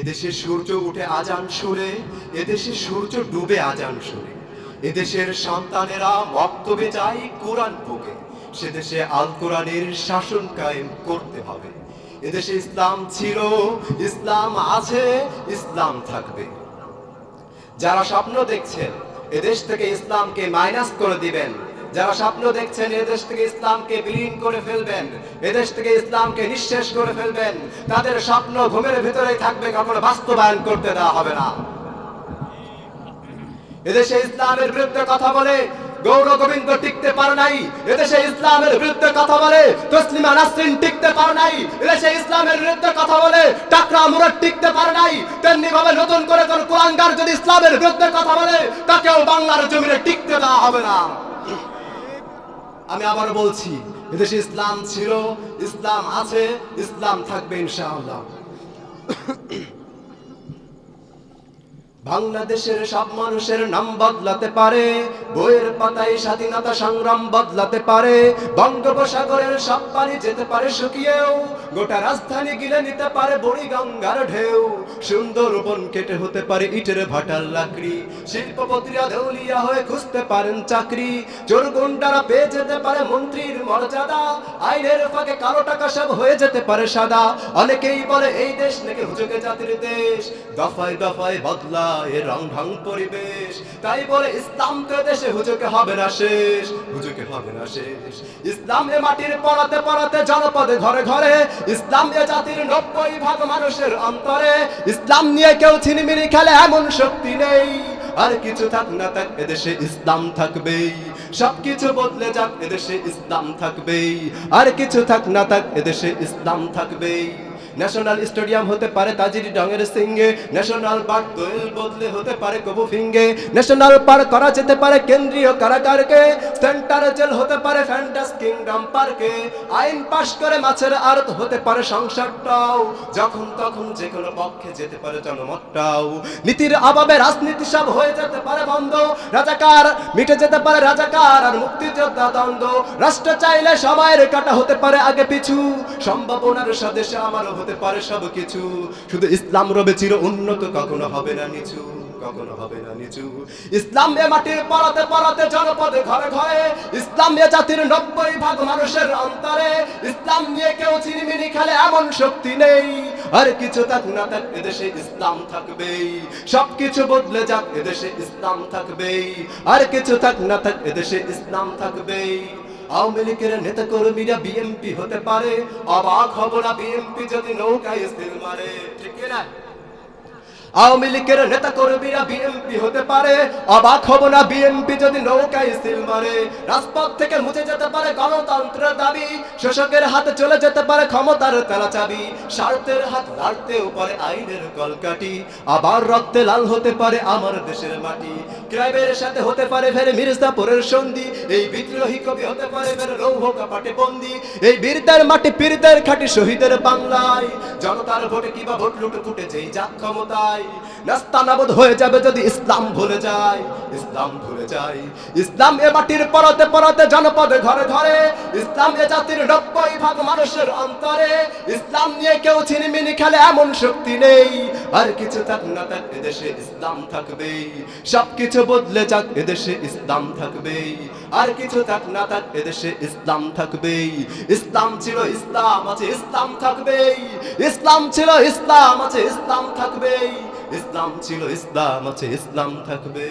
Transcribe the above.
এদেশে সূর্য উঠে আজান সুরে এদেশে সূর্য ডুবে আজান সুরে এদেশের সন্তানেরা বক্তব্যে যায় কোরআন বুকে সে দেশে আল কোরআনের শাসন কায়েম করতে হবে। এদেশে ইসলাম ছিল, ইসলাম আছে, ইসলাম থাকবে। যারা স্বপ্ন দেখছেন, এদেশ থেকে ইসলামকে মাইনাস করে দিবেন। যারা স্বপ্ন দেখছেন, এদেশ থেকে ইসলামকে বিলীন করে ফেলবেন, এদেশ থেকে ইসলামকে নিঃশেষ করে ফেলবেন, তাদের স্বপ্ন ঘুমের ভিতরেই থাকবে, কখনো বাস্তবায়ন করতে দেওয়া হবে না। এদেশে ইসলামের বিরুদ্ধে কথা বলে গৌর গোবিন্দ টিকতে পারে নাই, এদেশে ইসলামের বিরুদ্ধে কথা বলে তসলিমা নাসরিন টিকতে পারে নাই, এদেশে ইসলামের বিরুদ্ধে কথা বলে টাকরা মুরাদ টিকতে পারে নাই, তেমনি ভাবে নতুন করে কোন কুলাঙ্গার যদি ইসলামের বিরুদ্ধে কথা বলে, তাকেও বাংলার জমিনে টিকতে দেওয়া হবে না। আমি আবার বলছি এদেশে ইসলাম ছিল ইসলাম আছে ইসলাম থাকবে ইনশাআল্লাহ। বাংলাদেশের সব মানুষের নাম বদলাতে পারে, বইয়ের পাতায় স্বাধীনতা সংগ্রাম বদলাতে পারে, বঙ্গোপসাগরের সব পানি যেতে পারে শুকিয়েও, গোটা রাজধানী গিলে নিতে পারে বড়ি গঙ্গার ঢেউ। সুন্দর বন কেটে হতে পারে ইটের ভাটার লাকড়ি, শিল্পপতিরা দেউলিয়া হয়ে খুঁজতে পারেন চাকরি। চোর গুন্ডারা পেয়ে যেতে পারে মন্ত্রীর মর্যাদা, আইনের ফাঁকে কালো টাকা সব হয়ে যেতে পারে সাদা। অনেকেই বলে, এই দেশ নাকি হুজুকে জাতির দেশ। দফায় দফায় বদলা এ রং ঢং পরিবেশ। তাই বলে ইসলাম তো দেশে হুজুকে হবে না শেষ। হুজুকে হবে না শেষ। ইসলাম এ মাটির পড়াতে পড়াতে জনপদে ঘরে ঘরে। ইসলাম এ জাতির নব্বই ভাগ মানুষের অন্তরে। ইসলাম নিয়ে কেউ ছিনিমিনি খেলে এমন শক্তি নেই। আর কিছু থাক না থাক, এদেশে ইসলাম থাকবেই। সবকিছু বদলে যাক, এদেশে ইসলাম থাকবেই। আর কিছু থাক না থাক, এদেশে ইসলাম থাকবেই। ন্যাশনাল স্টেডিয়াম হতে পারে তাজির ডঙের সিঙ্গে ন্যাশনাল পার্ক দোয়েল বদলে হতে পারে কবু ফিঙ্গে, ন্যাশনাল পার্ক করা যেতে পারে কেন্দ্রীয় কারাগারকে, সেন্টার জেল হতে পারে ফ্যান্টাস কিংডম পার্কে, আইন পাশ করে মাছের আড়ত হতে পারে সংসারটাও, যখন তখন যে কোনো পক্ষে যেতে পারে জনমতটাও। নীতির অভাবে রাজনীতি সব হয়ে যেতে পারে বন্ধ, রাজাকার মিটে যেতে পারে রাজাকার আর মুক্তিযোদ্ধা দ্বন্দ্ব। রাষ্ট্র চাইলে সবাই কাটা হতে পারে আগে পিছু, সম্ভাবনার স্বদেশে আমারও হতে পারে সব কিছু। শুধু ইসলাম রবে চির উন্নত, কখনো হবে না নিচু, কখনো হবে না নিচু। ইসলাম এ মাটির জনপদে ঘরে ঘরে, ইসলাম এ জাতির নব্বই ভাগ মানুষের অন্তরে। ইসলাম নিয়ে কেউ চিনিমিনি খেলে এমন শক্তি নেই। আর কিছু থাক না থাক, এদেশে ইসলাম থাকবেই। সবকিছু বদলে যাক, এদেশে ইসলাম থাকবেই। আর কিছু থাক না থাক, এদেশে ইসলাম থাকবেই। আওয়ামী লীগের নেতা কর্মীরা বিএমপি হতে পারে, অবাক হব না বিএমপি যদি নৌকায় স্থির মারে। ঠিক না? আওয়ামী লীগের নেতা কর্মীরা বিএনপি হতে পারে, অবাক হব না বিএনপি যদি নৌকায় মারে। রাজপথ থেকে মুছে যেতে পারে গণতন্ত্রের দাবি, শোষকের হাতে চলে যেতে পারে ক্ষমতার চাবি। স্বার্থের হাত পারে আইনের কলকাটি আবার রক্তে লাল হতে পারে আমার দেশের মাটি। ক্রাইবের সাথে হতে পারে ফের মির্জাপুরের সন্ধি, এই বিদ্রোহী কবি হতে পারে ফের লৌহ কাপাটে বন্দি। এই বীরদের মাটি পীরদের খাটি শহীদের বাংলায়, জনতার ভোটে কিবা ভোট লুটে ফুটে যেই যাক ক্ষমতায়। হয়ে যাবে যদি ইসলাম ভুলে যায়, ইসলাম ভুলে যায়। ইসলাম এ মাটির পরতে পরতে জনপদে ঘরে ঘরে, ইসলাম এ জাতির নব্বই ভাগ মানুষের অন্তরে। ইসলাম নিয়ে কেউ ছিনিমিনি খেলে এমন শক্তি নেই। আর কিছু থাক না থাক এদেশে ইসলাম সবকিছু বদলে যাক এদেশে ইসলাম থাকবেই। আর কিছু থাক না থাক এদেশে ইসলাম থাকবেই। ইসলাম ছিল ইসলাম আছে, ইসলাম থাকবেই। ইসলাম ছিল ইসলাম আছে, ইসলাম থাকবেই। ইসলাম ছিল ইসলাম আছে ইসলাম থাকবে।